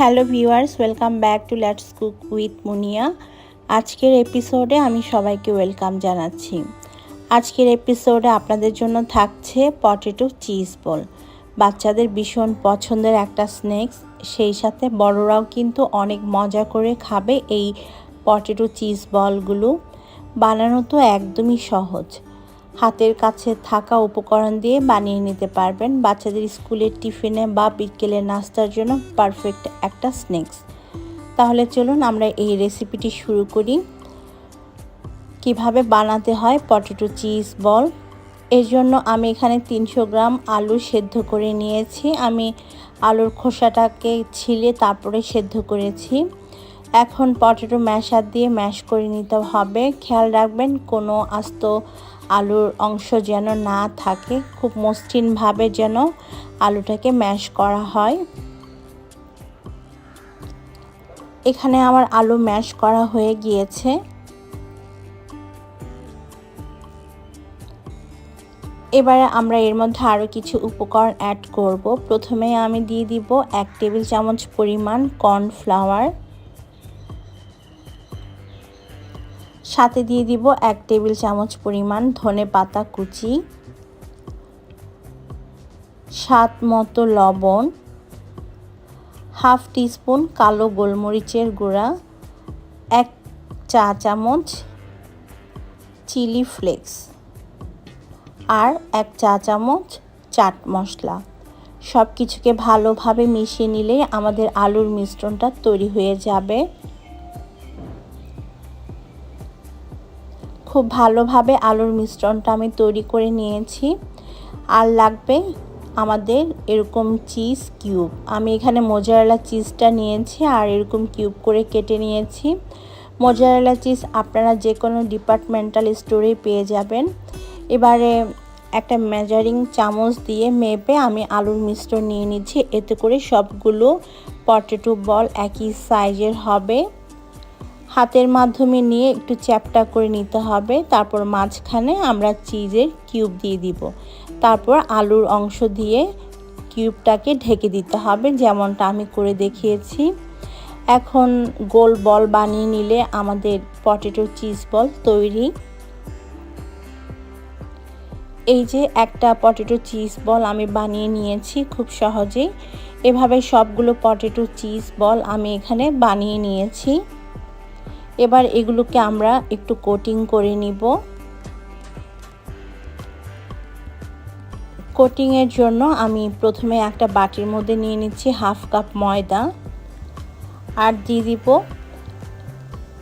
Hello viewers, welcome back to let's cook with Muniya. আজকের এপিসোডে আমি সবাইকে ওয়েলকাম জানাচ্ছি। আজকের এপিসোডে আপনাদের জন্য থাকছে পটেটো চিজ বল। বাচ্চাদের ভীষণ পছন্দের একটা স্ন্যাক্স, সেই সাথে বড়রাও কিন্তু অনেক মজা করে খাবে এই পটেটো চিজ বলগুলো। বানানো তো একদমই সহজ। হাতের কাছে থাকা উপকরণ দিয়ে বানিয়ে নিতে পারবেন। বাচ্চাদের স্কুলের টিফিনে বা বিকেলের নাস্তার জন্য পারফেক্ট একটা স্ন্যাক্স। তাহলে চলুন আমরা এই রেসিপিটি শুরু করি। কীভাবে বানাতে হয় পটেটো চিজ বল। এর জন্য আমি এখানে তিনশো গ্রাম আলু সেদ্ধ করে নিয়েছি। আমি আলুর খোসাটাকে ছিলে তারপরে সেদ্ধ করেছি। এখন পটেটো ম্যাশার দিয়ে ম্যাশ করে নিতে হবে। খেয়াল রাখবেন কোনো আস্ত আলুর অংশ যেন না থাকে, খুব মসৃণভাবে যেন আলুটাকে ম্যাশ করা হয়। এখানে আমার আলু ম্যাশ করা হয়ে গিয়েছে। এবারে আমরা এর মধ্যে আরও কিছু উপকরণ অ্যাড করব। প্রথমে আমি দিয়ে দিব এক টেবিল চামচ পরিমাণ কর্নফ্লাওয়ার সাথে দিয়ে দিব এক টেবিল চামচ পরিমাণ ধনে পাতা কুচি, স্বাদ মতো লবণ, হাফ টিস্পুন কালো গোলমরিচের গুঁড়া, এক চা চামচ চিলি ফ্লেক্স আর এক চা চামচ চাট মশলা। সব কিছুকে ভালোভাবে মিশিয়ে নিলে আমাদের আলুর মিশ্রণটা তৈরি হয়ে যাবে। খুব ভালোভাবে আলুর মিশ্রণটা আমি তৈরি করে নিয়েছি। আর লাগবে আমাদের এরকম চিজ কিউব। আমি এখানে মোজারেলা চিজটা নিয়েছি আর এরকম কিউব করে কেটে নিয়েছি। মোজারেলা চিজ আপনারা যে কোনো ডিপার্টমেন্টাল স্টোরে পেয়ে যাবেন। এবারে একটা মেজারিং চামচ দিয়ে মেপে আমি আলুর মিশ্রণ নিয়ে নিচ্ছি। এতে করে সবগুলো পটেটো বল একই সাইজের হবে। হাতের মাধ্যমে নিয়ে একটু চ্যাপটা করে নিতে হবে। তারপর মাঝখানে আমরা চিজের কিউব দিয়ে দিব। তারপর আলুর অংশ দিয়ে কিউবটাকে ঢেকে দিতে হবে, যেমনটা আমি করে দেখিয়েছি। এখন গোল বল বানিয়ে নিলে আমাদের পটেটো চিজ বল তৈরি। এই যে একটা পটেটো চিজ বল আমি বানিয়ে নিয়েছি খুব সহজেই। এভাবে সবগুলো পটেটো চিজ বল আমি এখানে বানিয়ে নিয়েছি। এবার এগুলোকে আমরা একটু কোটিং করে নিব। কোটিংয়ের জন্য আমি প্রথমে একটা বাটির মধ্যে নিয়ে নিচ্ছি হাফ কাপ ময়দা। আর দিয়ে দিব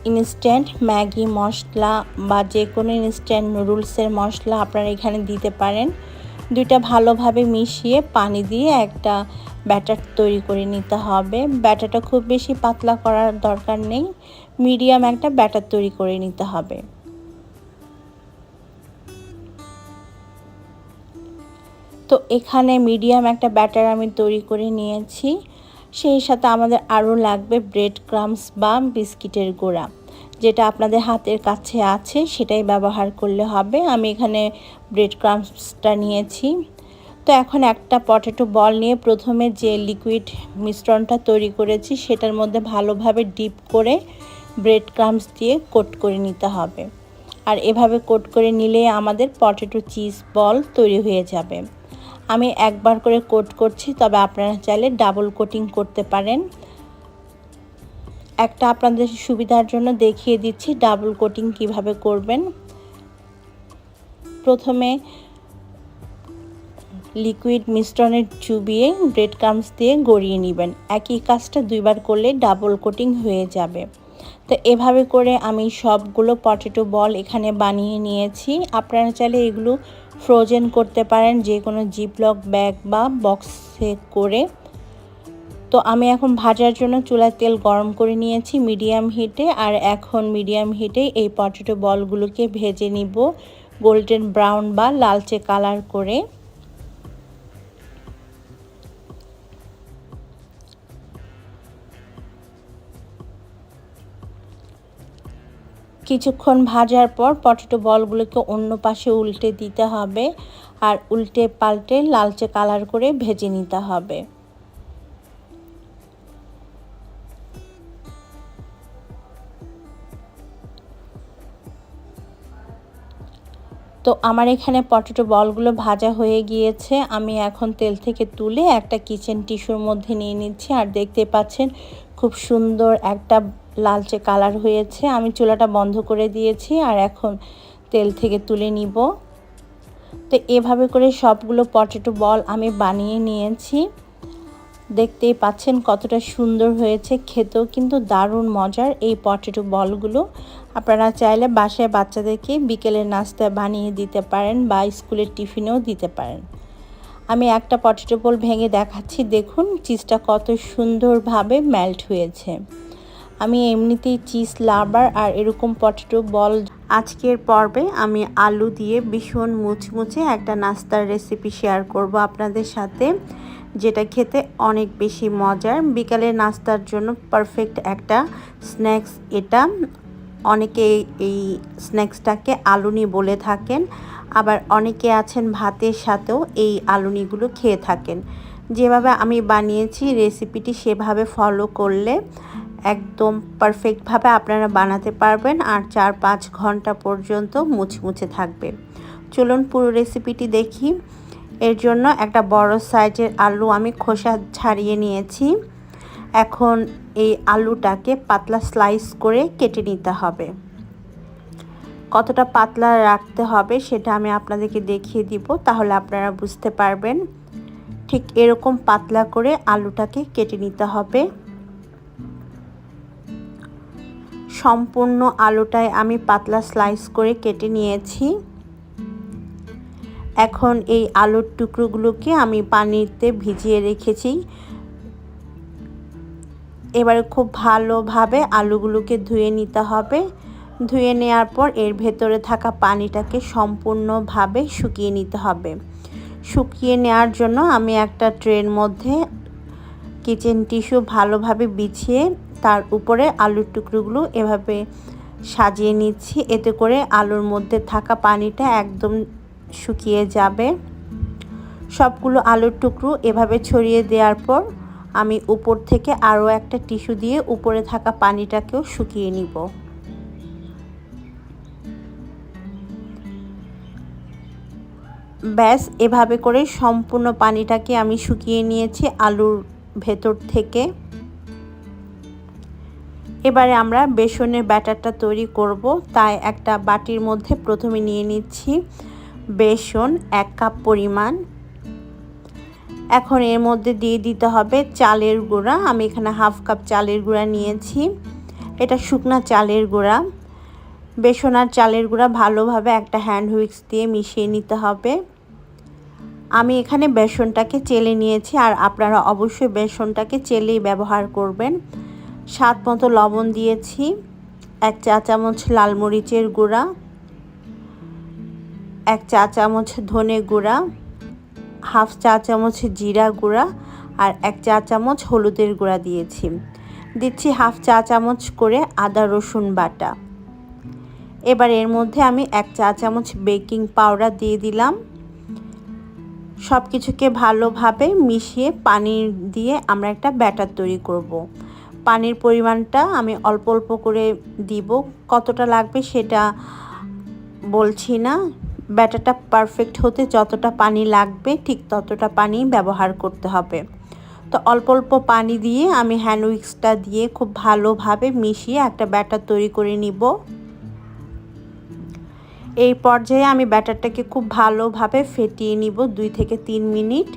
ইনস্ট্যান্ট ম্যাগি মশলা বা যে কোনো ইনস্ট্যান্ট নুডলসের মশলা আপনারা এখানে দিতে পারেন। দুইটা ভালোভাবে মিশিয়ে পানি দিয়ে একটা ব্যাটার তৈরি করে নিতে হবে। ব্যাটারটা খুব বেশি পাতলা করার দরকার নেই। মিডিয়াম একটা ব্যাটার তৈরি করে নিতে হবে। তো এখানে মিডিয়াম একটা ব্যাটার আমি তৈরি করে নিয়েছি। সেই সাথে আমাদের আরও লাগবে ব্রেড ক্রামস বা বিস্কিটের গোড়া। যেটা আপনাদের হাতের কাছে আছে, সেটাই ব্যবহার করলে হবে। আমি এখানে ব্রেড ক্রামসটা নিয়েছি। তো এখন একটা পটেটো বল নিয়ে প্রথমে যে লিকুইড মিশ্রণটা তৈরি করেছি, সেটার মধ্যে ভালোভাবে ডিপ করে ব্রেড ক্রামস দিয়ে কোট করে নিতে হবে। আর এভাবে কোট করে নিলে আমাদের পটেটো চিজ বল তৈরি হয়ে যাবে। আমি একবার করে কোট করছি, তবে আপনারা চাইলে ডাবল কোটিং করতে পারেন। একটা আপনাদের সুবিধার জন্য দেখিয়ে দিচ্ছি ডাবল কোটিং কীভাবে করবেন। প্রথমে লিকুইড মিশ্রণের চুবিয়ে ব্রেড ক্রামস দিয়ে গড়িয়ে নেবেন। একই কাজটা দুইবার করলে ডাবল কোটিং হয়ে যাবে। তো এভাবে করে আমি সবগুলো পটেটো বল এখানে বানিয়ে নিয়েছি। আপনারা চাইলে এগুলো ফ্রোজেন করতে পারেন যে কোনো জিপলক ব্যাগ বা বক্সে করে। তো আমি এখন ভাজার জন্য চুলার তেল গরম করে নিয়েছি মিডিয়াম হিটে আর এখন মিডিয়াম হিটে এই পটেটো বলগুলোকে ভেজে নিব। গোল্ডেন ব্রাউন বা লালচে কালার করে। কিছুক্ষণ ভাজার পর পটেটো বলগুলোকে অন্য পাশে উল্টে দিতে হবে আর উল্টে পাল্টে লালচে কালার করে ভেজে নিতে হবে। তো আমার এখানে পটেটো বলগুলো ভাজা হয়ে গিয়েছে। আমি এখন তেল থেকে তুলে একটা কিচেন টিস্যুর মধ্যে নিয়ে নিচ্ছি। আর দেখতে পাচ্ছেন খুব সুন্দর একটা লালচে কালার হয়েছে। আমি চুলাটা বন্ধ করে দিয়েছি আর এখন তেল থেকে তুলে নিব। তো এভাবে করে সবগুলো পটেটো বল আমি বানিয়ে নিয়েছি। দেখতেই পাচ্ছেন কতটা সুন্দর হয়েছে খেতেও কিন্তু দারুণ মজার এই পটেটো বলগুলো। আপনারা চাইলে বাসায় বাচ্চাদেরকে বিকেলের নাস্তা বানিয়ে দিতে পারেন বা স্কুলের টিফিনেও দিতে পারেন। আমি একটা পটেটো বল ভেঙে দেখাচ্ছি। দেখুন, চিজটা কত সুন্দরভাবে মেল্ট হয়েছে। আমি এমনিতেই চিজ লাভার আর এরকম পটেটো বল আজকের পর্বে আমি আলু দিয়ে ভীষণ মুচমুচে একটা নাস্তার রেসিপি শেয়ার করব আপনাদের সাথে, যেটা খেতে অনেক বেশি মজার। বিকালে নাস্তার জন্য পারফেক্ট একটা স্ন্যাক্স এটা। অনেকে এই স্ন্যাক্সটাকে আলুনি বলে থাকেন, আবার অনেকে আছেন ভাতের সাথেও এই আলুনিগুলো খেয়ে থাকেন। যেভাবে আমি বানিয়েছি রেসিপিটি সেভাবে ফলো করলে একদম পারফেক্টভাবে আপনারা বানাতে পারবেন আর চার পাঁচ ঘণ্টা পর্যন্ত মুছমুছে থাকবে। চলুন পুরো রেসিপিটি দেখি। এর জন্য একটা বড় সাইজের আলু আমি খোসা ছাড়িয়ে নিয়েছি। এখন এই আলুটাকে পাতলা স্লাইস করে কেটে নিতে হবে। কতটা পাতলা রাখতে হবে সেটা আমি আপনাদেরকে দেখিয়ে দিব, তাহলে আপনারা বুঝতে পারবেন। ঠিক এরকম পাতলা করে আলুটাকে কেটে নিতে হবে। সম্পূর্ণ আলুটায় আমি পাতলা স্লাইস করে কেটে নিয়েছি। এখন এই আলুর টুকরোগুলোকে আমি পানিতে ভিজিয়ে রেখেছি। এবারে খুব ভালোভাবে আলুগুলোকে ধুয়ে নিতে হবে। ধুয়ে নেওয়ার পর এর ভেতরে থাকা পানিটাকে সম্পূর্ণভাবে শুকিয়ে নিতে হবে। শুকিয়ে নেওয়ার জন্য আমি একটা ট্রের মধ্যে কিচেন টিস্যু ভালোভাবে বিছিয়ে তার উপরে আলুর টুকরোগুলো এভাবে সাজিয়ে নিচ্ছি। এতে করে আলুর মধ্যে থাকা পানিটা একদম শুকিয়ে যাবে। সবগুলো আলুর টুকরো এভাবে ছড়িয়ে দেওয়ার পর আমি উপর থেকে আরও একটা টিস্যু দিয়ে উপরে থাকা পানিটাকেও শুকিয়ে নিব। ব্যাস, এভাবে করে সম্পূর্ণ পানিটাকে আমি শুকিয়ে নিয়েছি আলুর ভেতর থেকে। এবারে আমরা বেসনের ব্যাটারটা তৈরি করব। তাই একটা বাটির মধ্যে প্রথমে নিয়ে নিচ্ছি বেসন এক কাপ পরিমাণ। এখন এর মধ্যে দিয়ে দিতে হবে চালের গুঁড়া। আমি এখানে হাফ কাপ চালের গুঁড়া নিয়েছি। এটা শুকনা চালের গুঁড়া। বেসন আর চালের গুঁড়া ভালোভাবে একটা হ্যান্ড হুইক্স দিয়ে মিশিয়ে নিতে হবে। আমি এখানে বেসনটাকে চেলে নিয়েছি। আর আপনারা অবশ্যই বেসনটাকে চেলেই ব্যবহার করবেন। স্বাদ মতো লবণ দিয়েছি, এক চা চামচ লাল মরিচের গুঁড়া, এক চা চামচ ধনে গুঁড়া, হাফ চা চামচ জিরা গুঁড়া আর এক চা চামচ হলুদের গুঁড়া দিয়েছি। দিচ্ছি হাফ চা চামচ করে আদা রসুন বাটা। এবার এর মধ্যে আমি এক চা চামচ বেকিং পাউডার দিয়ে দিলাম। সব কিছুকে ভালোভাবে মিশিয়ে পানি দিয়ে আমরা একটা ব্যাটার তৈরি করব। পানির পরিমাণটা আমি অল্প অল্প করে দিব। কতটা লাগবে সেটা বলছি না। ব্যাটারটা পারফেক্ট হতে যতটা পানি লাগবে ঠিক ততটা পানি ব্যবহার করতে হবে। তো অল্প অল্প পানি দিয়ে আমি হ্যান্ড উইক্সটা দিয়ে খুব ভালোভাবে মিশিয়ে একটা ব্যাটার তৈরি করে নিব। এই পর্যায়ে আমি ব্যাটারটাকে খুব ভালোভাবে ফেটিয়ে নিব দুই থেকে তিন মিনিট।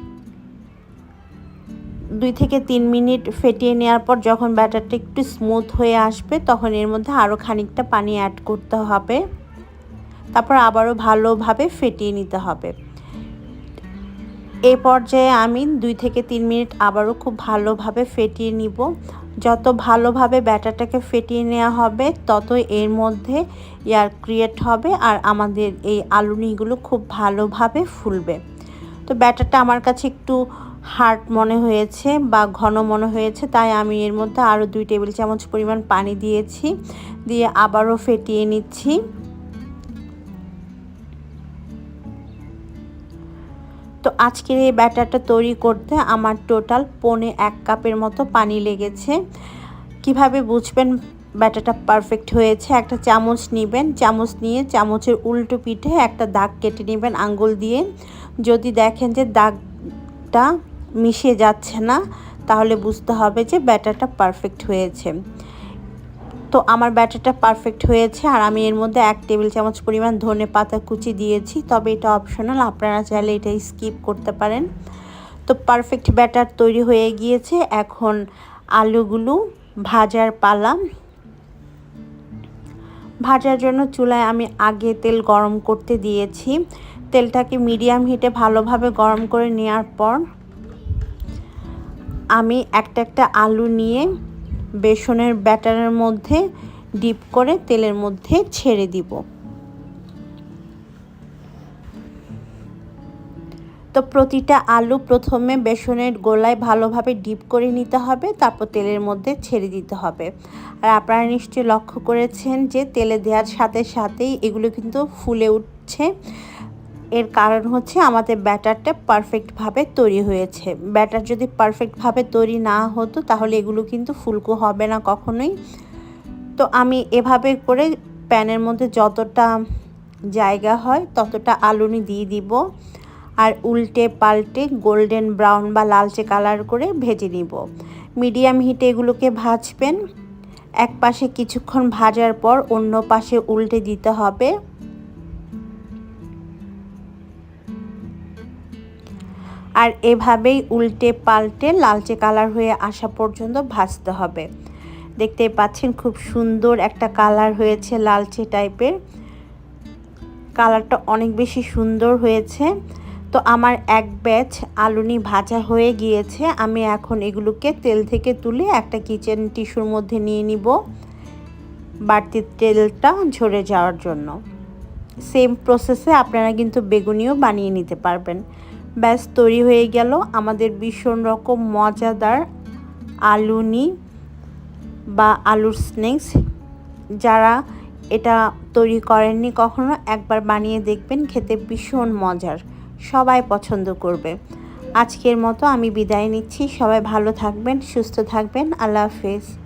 দুই থেকে তিন মিনিট ফেটিয়ে নেওয়ার পর যখন ব্যাটারটা একটু স্মুথ হয়ে আসবে, তখন এর মধ্যে আরও খানিকটা পানি অ্যাড করতে হবে। তারপর আবারও ভালোভাবে ফেটিয়ে নিতে হবে। এই পর্যায়ে আমি দুই থেকে তিন মিনিট আবারও খুব ভালোভাবে ফেটিয়ে নিব। যত ভালোভাবে ব্যাটারটাকে ফেটিয়ে নেওয়া হবে, তত এর মধ্যে এয়ার ক্রিয়েট হবে আর আমাদের এই আলুনিগুলো খুব ভালোভাবে ফুলবে। তো ব্যাটারটা আমার কাছে একটু হার্ড মনে হয়েছে বা ঘন মনে হয়েছে, তাই আমি এর মধ্যে আরও দুই টেবিল চামচ পরিমাণ পানি দিয়েছি, দিয়ে আবারও ফেটিয়ে নিচ্ছি। তো আজকের এই ব্যাটারটা তৈরি করতে আমার টোটাল পনে এক কাপের মতো পানি লেগেছে। কীভাবে বুঝবেন ব্যাটারটা পারফেক্ট হয়েছে? একটা চামচ নেবেন, চামচ নিয়ে চামচের উল্টো পিঠে একটা দাগ কেটে নেবেন আঙ্গুল দিয়ে। যদি দেখেন যে দাগটা মিশে যাচ্ছে না, তাহলে বুঝতে হবে যে ব্যাটারটা পারফেক্ট হয়েছে। তো আমার ব্যাটারটা পারফেক্ট হয়েছে, আর আমি এর মধ্যে এক টেবিল চামচ পরিমাণ ধনে পাতা কুচি দিয়েছি, তবে এটা অপশনাল আপনারা চাইলে এটা স্কিপ করতে পারেন। তো পারফেক্ট ব্যাটার তৈরি হয়ে গিয়েছে, এখন আলুগুলো ভাজার পালা। ভাজার জন্য চুলায় আমি আগে তেল গরম করতে দিয়েছি। তেলটাকে মিডিয়াম হিটে ভালোভাবে গরম করে নেওয়ার পর আমি একটা একটা আলু নিয়ে বেসনের ব্যাটারের মধ্যে ডিপ করে তেলের মধ্যে ছেড়ে দিব। তো প্রতিটা আলু প্রথমে বেসনের গোলায় ভালোভাবে ডিপ করে নিতে হবে, তারপর তেলের মধ্যে ছেড়ে দিতে হবে। আর আপনারা নিশ্চয়ই লক্ষ্য করেছেন যে তেলে দেওয়ার সাথে সাথেই এগুলো কিন্তু ফুলে উঠছে। এর কারণ হচ্ছে আমাদের ব্যাটারটা পারফেক্টভাবে তৈরি হয়েছে। ব্যাটার যদি পারফেক্টভাবে তৈরি না হতো, তাহলে এগুলো কিন্তু ফুলকো হবে না কখনোই। তো আমি এভাবে করে প্যানের মধ্যে যতটা জায়গা হয়, ততটা আলুনি দিয়ে দিব আর উল্টে পাল্টে গোল্ডেন ব্রাউন বা লালচে কালার করে ভেজে নিব। মিডিয়াম হিটে এগুলোকে ভাজবেন। এক পাশে কিছুক্ষণ ভাজার পর অন্য পাশে উল্টে দিতে হবে। আর এভাবেই উল্টে পাল্টে লালচে কালার হয়ে আসা পর্যন্ত ভাজতে হবে। দেখতে পাচ্ছেন খুব সুন্দর একটা কালার হয়েছে লালচে টাইপের। কালারটা অনেক বেশি সুন্দর হয়েছে। তো আমার এক ব্যাচ আলুনি ভাজা হয়ে গিয়েছে। আমি এখন এগুলোকে তেল থেকে তুলে একটা কিচেন টিস্যুর মধ্যে নিয়ে নিব বাড়তি তেলটা ঝরে যাওয়ার জন্য। সেম প্রসেসে আপনারা কিন্তু বেগুনিও বানিয়ে নিতে পারবেন। ব্যাস, তৈরি হয়ে গেল আমাদের ভীষণ রকম মজাদার আলুনি বা আলুর স্ন্যাক্স যারা এটা তৈরি করেননি কখনো, একবার বানিয়ে দেখবেন, খেতে ভীষণ মজার। সবাই পছন্দ করবে। আজকের মতো আমি বিদায় নিচ্ছি। সবাই ভালো থাকবেন, সুস্থ থাকবেন। আল্লাহ হাফেজ।